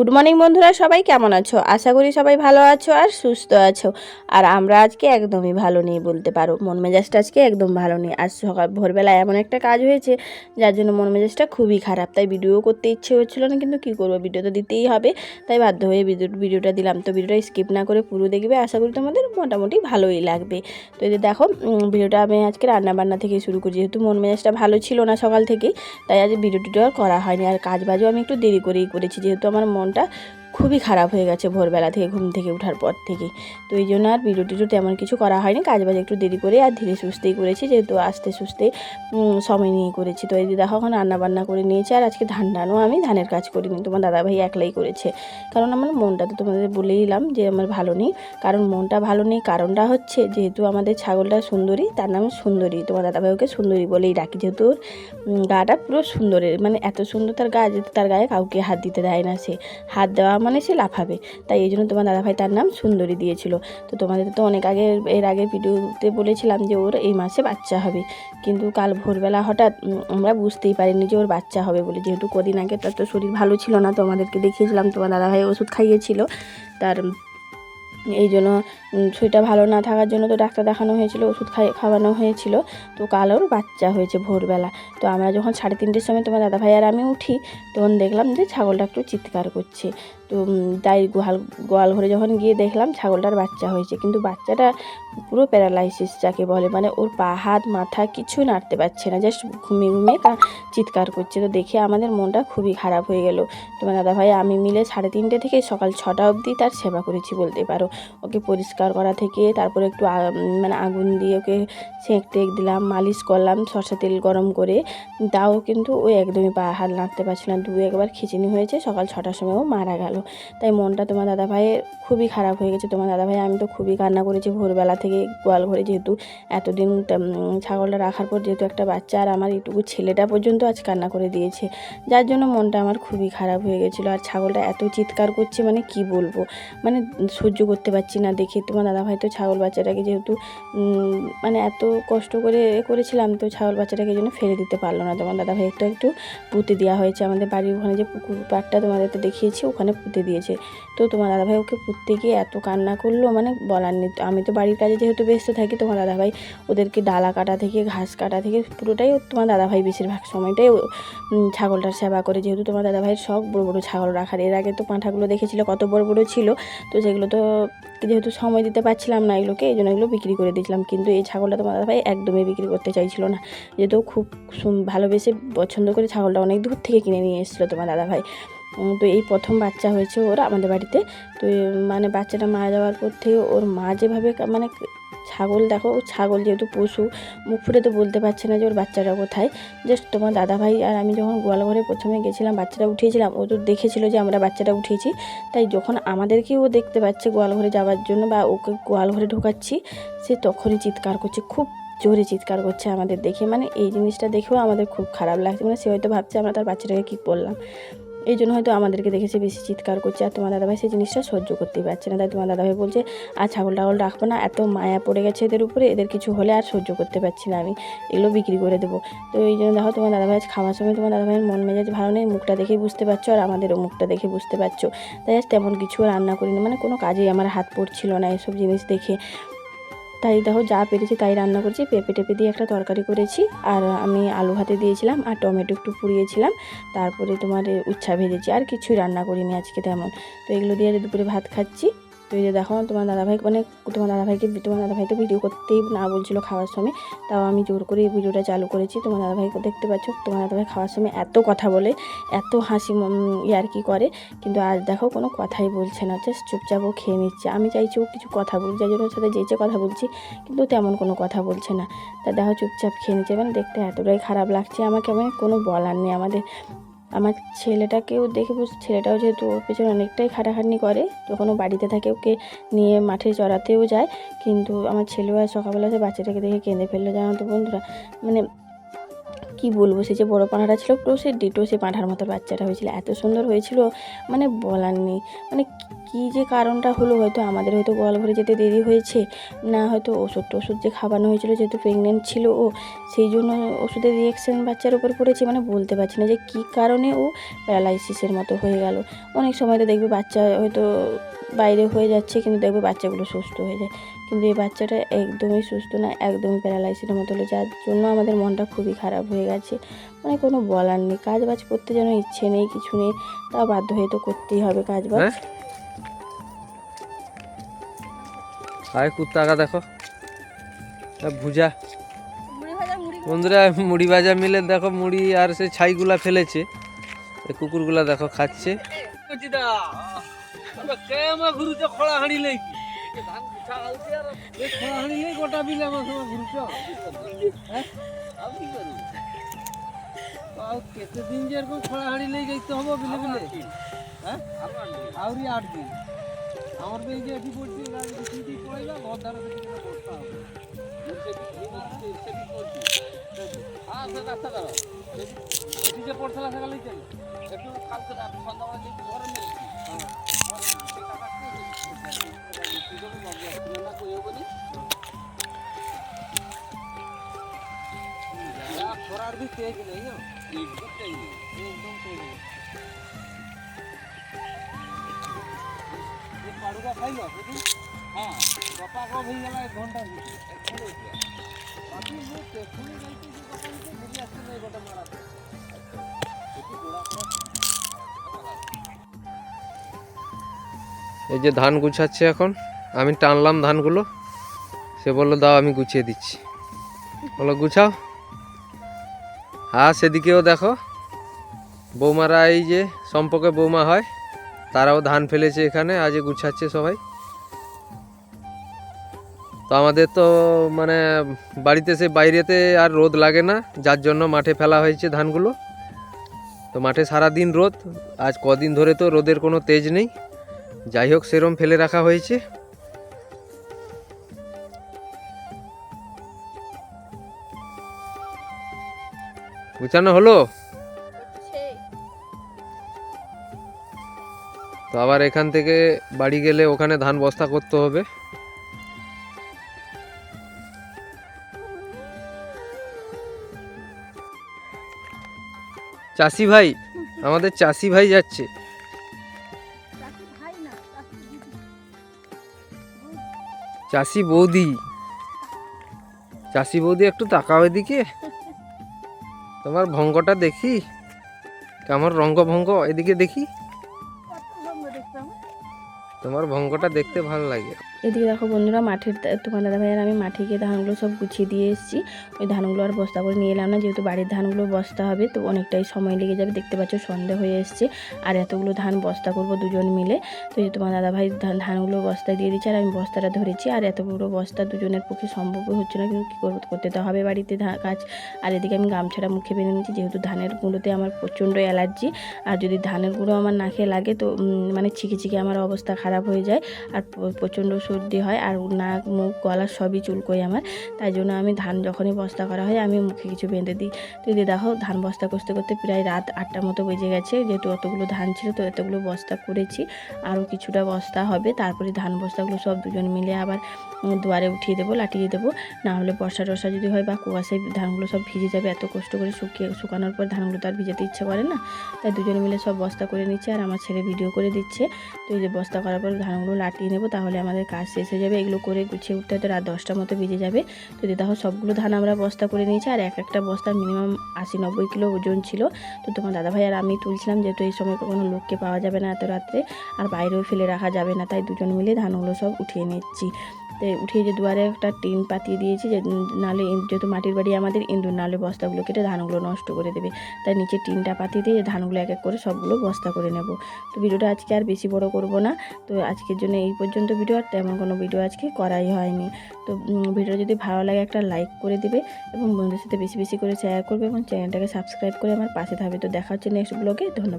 Good morning বন্ধুরা, সবাই কেমন আছো? আশা করি সবাই ভালো আছো আর সুস্থ আছো। আর আমরা আজকে একদমই ভালো নেই বলতে পারো। মন মেজাজটা আজকে একদম ভালো নেই। আজ সকাল ভোরবেলা এমন একটা কাজ হয়েছে, যার জন্য মন মেজাজটা খুবই খারাপ। তাই ভিডিও করতে ইচ্ছে হচ্ছিল না, কিন্তু কী করব? ভিডিও তো দিতেই হবে। তাই বাধ্য হয়ে ভিডিওটা দিলাম। তো ভিডিওটা স্কিপ না করে পুরো দেখবে। আশা করি তোমাদের মোটামুটি ভালোই লাগবে। তো এই দেখো ভিডিওটা আমি আজকে রান্নাবান্না থেকে শুরু করি। যেহেতু মন মেজাজটা ভালো ছিল না সকাল থেকেই, তাই আজ ভিডিও টিডিও করা হয়নি। আর কাজ বাজও আমি একটু দেরি করেই করেছি। যেহেতু আমার মনটা খুবই খারাপ হয়ে গেছে ভোরবেলা থেকে, ঘুম থেকে ওঠার পর থেকে। তো এই জন্য আর ভিডিও টিডিও তেমন কিছু করা হয়নি। কাজ বাজ একটু দেরি করে আর ধীরে সুস্থেই করেছি, যেহেতু আস্তে সুস্থে সময় নিয়ে করেছি। তো এই যে দেখো এখন রান্না বান্না করে নিয়েছি আর আজকে ধান টানও আমি, ধানের কাজ করিনি। তোমার দাদাভাই একলাই করেছে। কারণ আমার মনটা তো তোমাদের বলেই দিলাম যে আমার ভালো নেই। কারণ মনটা ভালো নেই কারণটা হচ্ছে যেহেতু আমাদের ছাগলটা সুন্দরী, তার নাম সুন্দরী। তোমার দাদাভাই ওকে সুন্দরী বলেই ডাকি, যেহেতু ওর গাটা পুরো সুন্দরের মানে এত সুন্দর তার গা যে তার গায়ে কাউকে হাত দিতে দেয় না সে। হাত দেওয়া মানে সে লাফাবে। তাই এই জন্য তোমার দাদাভাই তার নাম সুন্দরী দিয়েছিল। তো তোমাদের তো অনেক আগে, এর আগে ভিডিওতে বলেছিলাম যে ওর এই মাসে বাচ্চা হবে। কিন্তু কাল ভোরবেলা হঠাৎ আমরা বুঝতেই পারিনি যে ওর বাচ্চা হবে বলে। যেহেতু কদিন আগে তার তো শরীর ভালো ছিল না তোমাদেরকে দেখিয়েছিলাম তোমার দাদাভাই ওষুধ খাইয়েছিল। তার এই জন্য শরীরটা ভালো না থাকার জন্য তো ডাক্তার দেখানো হয়েছিল, ওষুধ খাই, খাওয়ানো হয়েছিল। তো কাল ওর বাচ্চা হয়েছে ভোরবেলা। তো আমরা যখন সাড়ে তিনটের সময় তোমার দাদাভাই আর আমি উঠি, তখন দেখলাম যে ছাগলটা একটু চিৎকার করছে। তো তাই গোয়াল গোয়াল ঘরে যখন গিয়ে দেখলাম ছাগলটার বাচ্চা হয়েছে। কিন্তু বাচ্চাটা পুরো প্যারালাইসিস যাকে বলে মানে ওর পা, হাত, মাথা কিছুই নাড়তে পারছে না, জাস্ট ঘুমিয়ে ঘুমিয়ে চিৎকার করছে। তো দেখে আমাদের মনটা খুবই খারাপ হয়ে গেল। তোমার দাদাভাই আমি মিলে সাড়ে তিনটে থেকে সকাল ছটা অবধি তার সেবা করেছি বলতে পারো। ওকে পরিষ্কার করা থেকে তারপরে একটু মানে আগুন দিয়ে ওকে সেঁক টেক দিলাম, মালিশ করলাম সরষা তেল গরম করে। তাও কিন্তু ও একদমই পা হাত নাড়তে পারছিল না। দু একবার খিচিনি হয়েছে, সকাল ছটার সময় ও মারা গেল। তাই মনটা তোমার দাদাভাইয়ের খুবই খারাপ হয়ে গেছে। তোমার দাদাভাই, আমি তো খুবই কান্না করেছি ভোরবেলা থেকে গোয়াল ঘরে যেহেতু এতদিন ছাগলটা রাখার পর যেহেতু একটা বাচ্চা আর আমার এইটুকু ছেলেটা পর্যন্ত আজ কান্না করে দিয়েছে। যার জন্য মনটা আমার খুবই খারাপ হয়ে গেছিল। আর ছাগলটা এত চিৎকার করছে মানে কি বলব? মানে সহ্য করতে পারছি না দেখে। তোমার দাদাভাই তো ছাগল বাচ্চাটাকে যেহেতু মানে এত কষ্ট করে করেছিলাম, তো ছাগল বাচ্চাটাকে জন্য ফেলে দিতে পারল না। তোমার দাদাভাই একটু একটু পুঁতে দেওয়া হয়েছে। আমাদের বাড়ির ওখানে যে পুকুর পাড়টা তোমাদের তো দেখিয়েছি, ওখানে পুঁতে দিয়েছে। তো তোমার দাদাভাই ওকে পুঁততে গিয়ে এত কান্না করল মানে বলার নেই। আমি তো বাড়ির কাজে যেহেতু ব্যস্ত থাকি, তোমার দাদাভাই ওদেরকে ডালা কাটা থেকে, ঘাস কাটা থেকে পুরোটাই তোমার দাদাভাই বেশিরভাগ সময়টাই ছাগলটার সেবা করে। যেহেতু তোমার দাদাভাইয়ের শখ বড়ো বড়ো ছাগল রাখার, এর আগে তো পাঁঠাগুলো দেখেছিল, কত বড় বড় ছিল। তো সেগুলো তো যেহেতু সময় দিতে পারছিলাম না এগুলোকে এই জন্য এগুলো বিক্রি করে দিয়েছিলাম। কিন্তু এই ছাগলটা তো তোমার দাদাভাই একদমই বিক্রি করতে চাইছিল না। যেহেতু খুব ভালোবেসে পছন্দ করে ছাগলটা অনেক দূর থেকে কিনে নিয়ে এসেছিল তোমার দাদাভাই। উম, তো এই প্রথম বাচ্চা হয়েছে ওর আমাদের বাড়িতে। তো মানে বাচ্চাটা মারা যাওয়ার পর থেকে ওর মা যেভাবে মানে ছাগল, দেখো ও ছাগল যেহেতু পশু, মুখ ফুটে তো বলতে পারছে না যে ওর বাচ্চাটা কোথায়। জাস্ট তোমার দাদাভাই আর আমি যখন গোয়াল ঘরে প্রথমে গেছিলাম, বাচ্চাটা উঠিয়েছিলাম, ও তো দেখেছিল যে আমরা বাচ্চাটা উঠিয়েছি। তাই যখন আমাদেরকেও ও দেখতে পাচ্ছে গোয়াল ঘরে যাওয়ার জন্য বা ওকে গোয়াল ঘরে ঢোকাচ্ছি, সে তখনই চিৎকার করছে, খুব জোরে চিৎকার করছে আমাদের দেখে। মানে এই জিনিসটা দেখেও আমাদের খুব খারাপ লাগছে। মানে সে হয়তো ভাবছে আমরা তার বাচ্চাটাকে কী করলাম। এই জন্য হয়তো আমাদেরকে দেখেছে বেশি চিৎকার করছে আর তোমার দাদাভাই সেই জিনিসটা সহ্য করতেই পারছে না। তাই তোমার দাদাভাই বলছে, আর ছাগল টাগল রাখব না, এত মায়া পড়ে গেছে এদের উপরে, এদের কিছু হলে আর সহ্য করতে পারছি না আমি। এগুলো বিক্রি করে দেবো। তো এই জন্য দেখো তোমার দাদাভাই খাওয়ার সময় তোমার দাদাভাইয়ের মন মেজাজ ভালো নেই, মুখটা দেখেই বুঝতে পারছ আর আমাদেরও মুখটা দেখে বুঝতে পারছ। তাই আজ তেমন কিছু রান্না করিনি মানে কোনো কাজেই আমার হাত পড়ছিল না এসব জিনিস দেখে। তাই দেখো যা পেরেছি তাই রান্না করেছি। পেঁপে টেপে দিয়ে একটা তরকারি করেছি। আর আমি আলু ভাতে দিয়েছিলাম আর টমেটো একটু পুড়িয়েছিলাম। তারপরে তোমার উচ্ছা ভেজেছি। আর কিছুই রান্না করিনি আজকে তেমন। তো এগুলো দিয়ে দুপুরে ভাত খাচ্ছি। তো এই যে দেখো, তোমার দাদাভাই মানে তোমার দাদাভাইকে তোমার দাদাভাই তো ভিডিও করতেই না বলছিল খাওয়ার সময়। তাও আমি জোর করে এই ভিডিওটা চালু করেছি। তোমার দাদাভাইকে দেখতে পাচ্ছ, তোমার দাদাভাই খাওয়ার সময় এত কথা বলে, এত হাসি ইয়ার্কি করে। কিন্তু আজ দেখো, কোনো কথাই বলছে না জাস্ট চুপচাপ ও খেয়ে নিচ্ছে। আমি চাইছি ও কিছু কথা বলছে যার জন্য ওর সাথে যেচে কথা বলছি, কিন্তু তেমন কোনো কথা বলছে না। তা দেখো, চুপচাপ খেয়ে নিচ্ছে। মানে দেখতে এতটাই খারাপ লাগছে আমাকে মানে কোনো বলার নেই আমাদের। আমার ছেলেটাকেও দেখে বুঝ, ছেলেটাও যেহেতু ওর পেছনে অনেকটাই খাটাখাটনি করে যখন ও বাড়িতে থাকে ওকে নিয়ে মাঠে চড়াতেও যায়। কিন্তু আমার ছেলেও আর সকালবেলা সে বাচ্চাটাকে দেখে কেঁদে ফেলল জানো তো বন্ধুরা। মানে কি বলব, সে যে বড় পাঁঠাটা ছিল সে ডিটো সে পাঁঠার মতো বাচ্চাটা হয়েছিল। এত সুন্দর হয়েছিল মানে বলার নেই। মানে কি- কি যে কারণটা হলো, হয়তো আমাদের হয়তো গোয়াল ঘরে যেতে দেরি হয়েছে, না হয়তো ওষুধ টষুধ যে খাওয়ানো হয়েছিল, যেহেতু প্রেগনেন্ট ছিল ও, সেই জন্য ওষুধের রিয়াকশান বাচ্চার উপর পড়েছে মানে বলতে পারছি না যে কী কারণে ও প্যারালাইসিসের মতো হয়ে গেল। অনেক সময় তো দেখবে বাচ্চা হয়তো বাইরে হয়ে যাচ্ছে কিন্তু দেখবে বাচ্চাগুলো সুস্থ হয়ে যায়। কিন্তু এই বাচ্চাটা একদমই সুস্থ না একদমই প্যারালাইসিসের মতো হলো যার জন্য আমাদের মনটা খুবই খারাপ হয়ে গেছে। মানে কোনো বলার নেই কাজ বাজ করতে যেন ইচ্ছে নেই কিছু নেই তা বাধ্য হয়ে তো করতেই হবে কাজ বাজ হ্যাঁ? আয় কুত্তাকা দেখো। এ ভুজা। বন্ধুরা মুড়ি ভাজা মিলে দেখো মুড়ি আর সে ছাইগুলা ফেলেছে। এই কুকুরগুলা দেখো খাচ্ছে। খোলা হাঁড়ি লেই খোলা হাঁড়ি লেই গোটা বিলে আমার সময় ঘুরছ কেতে দিন যে এরকম খোলা হাঁড়ি লেই যাইতে হবে বিলে বিলে। হ্যাঁ? আউরি আট দিন। আমার যে এটি পড়ছি না যদি পড়াইবা ঘর ধারে থেকে বসতে হবে। হ্যাঁ সে রাস্তা দাঁড়াও। এটি যে পড়ছিল সেখানেই চলো। একটু কালকে সন্ধ্যাবেলা ঘরে এই যে ধান গুছাচ্ছে এখন, আমি টানলাম ধানগুলো। সে বলল, দাও, আমি গুছিয়ে দিচ্ছি। বলো গুছাও। হ্যাঁ সেদিকেও দেখো, বৌমারা এই যে সম্পর্কে বৌমা হয়, তারাও ধান ফেলেছে এখানে, আজ গুছাচ্ছে সবাই। তো আমাদের তো মানে বাড়িতে সে বাইরেতে আর রোদ লাগে না, যার জন্য মাঠে ফেলা হয়েছে ধানগুলো। তো মাঠে সারা দিন রোদ, আজ কদিন ধরে তো রোদের কোনো তেজ নেই। যাই হোক, সেরম ফেলে রাখা হয়েছে। গুছানো হলো? তো আবার এখান থেকে বাড়ি গেলে ওখানে ধান বস্তা করতে হবে? চাষি ভাই আমাদের চাষি ভাই যাচ্ছে। চাষি বৌদি। চাষি বৌদি একটু তাকাও এদিকে। তোমার ভঙ্গটা দেখি? আমার রঙ্গ ভঙ্গ এদিকে দেখি? তোমার ভঙ্গটা দেখতে ভালো লাগে। এদিকে দেখো বন্ধুরা মাঠের তোমার দাদা ভাইয়ের আমি মাঠে গিয়ে ধানগুলো সব গুছিয়ে দিয়ে এসেছি। ওই ধানগুলো আর বস্তা করে নিয়ে এলাম না, যেহেতু বাড়ির ধানগুলো বস্তা হবে, তো অনেকটাই সময় লেগে যাবে। দেখতে পাচ্ছ সন্ধে হয়ে এসছে। আর এতগুলো ধান বস্তা করব দুজন মিলে। তো তোমার দাদা ভাই ধানগুলো বস্তায় দিয়ে দিচ্ছে, আর আমি বস্তাটা ধরেছি। আর এতগুলো বস্তা দুজনের পক্ষে সম্ভব হচ্ছে না, কিন্তু কী করব, করতে তো হবে বাড়িতে কাজ। আর এদিকে আমি গামছাটা মুখে বেঁধে নিচ্ছি যেহেতু ধানের গুঁড়োতে আমার প্রচণ্ড অ্যালার্জি। আর যদি ধানের গুঁড়ো আমার নাকে লাগে, তো মানে ছিকে ছিকে আমার অবস্থা খারাপ হয়ে যায়। আর প্রচণ্ড সর্দি হয় আর নাক, মুখ, গলা সবই চুলকোয় আমার। তাই জন্য আমি ধান যখনই বস্তা করা হয়, আমি মুখে কিছু বেঁধে দিই। তো এই দেখো, ধান বস্তা করতে করতে প্রায় রাত আটটার মতো বেজে গেছে। যেহেতু অতগুলো ধান ছিল, তো এতগুলো বস্তা করেছি। আরও কিছুটা বস্তা হবে, তারপরে ধান বস্তাগুলো সব দুজন মিলে আবার দুয়ারে উঠিয়ে দেবো লাটিয়ে দেবো। না হলে বর্ষা টর্ষা যদি হয় বা কুয়াশায় ধানগুলো সব ভিজে যাবে, এত কষ্ট করে শুকিয়ে, শুকানোর পর ধানগুলো তো আর ভিজাতে ইচ্ছে করে না। তাই দুজন মিলে সব বস্তা করে নিচ্ছে আর আমার ছেলে ভিডিও করে দিচ্ছে। তো এই যে বস্তা করার পর ধানগুলো লাটিয়ে নেব, তাহলে আমাদের কাজ শেষ হয়ে যাবে এগুলো করে গুছিয়ে উঠতে হয়তো রাত দশটার মতো বেজে যাবে। তো দেখো সবগুলো ধান আমরা বস্তা করে নিয়েছি, আর এক একটা বস্তা মিনিমাম আশি নব্বই কিলো ওজন ছিল। তো তোমার দাদাভাই আর আমি তুলছিলাম যেহেতু এই সময় কোনো লোককে পাওয়া যাবে না এত রাত্রে, আর বাইরেও ফেলে রাখা যাবে না, তাই দুজন মিলে ধানগুলো সব উঠিয়ে নিচ্ছি। তো উঠিয়ে যে দুয়ারে একটা টিন পাতিয়ে দিয়েছি যে নালে যেহেতু মাটির বাড়ি আমাদের ইঁদুর নালে বস্তাগুলো কেটে ধানগুলো নষ্ট করে দেবে। তাই নিচে টিনটা পাতিয়ে দিয়ে ধানগুলো এক এক করে সবগুলো বস্তা করে নেব। তো ভিডিওটা আজকে আর বেশি বড় করব না। তো আজকের জন্য এই পর্যন্ত ভিডিও, আর তেমন কোনো ভিডিও আজকে করাই হয়নি। তো ভিডিও যদি ভালো লাগে একটা লাইক করে দেবে এবং বন্ধুদের সাথে বেশি বেশি করে শেয়ার করবে এবং চ্যানেলটাকে সাবস্ক্রাইব করে আমার পাশে থাকবে। তো দেখা হচ্ছে নেক্সট ব্লগে ধন্যবাদ।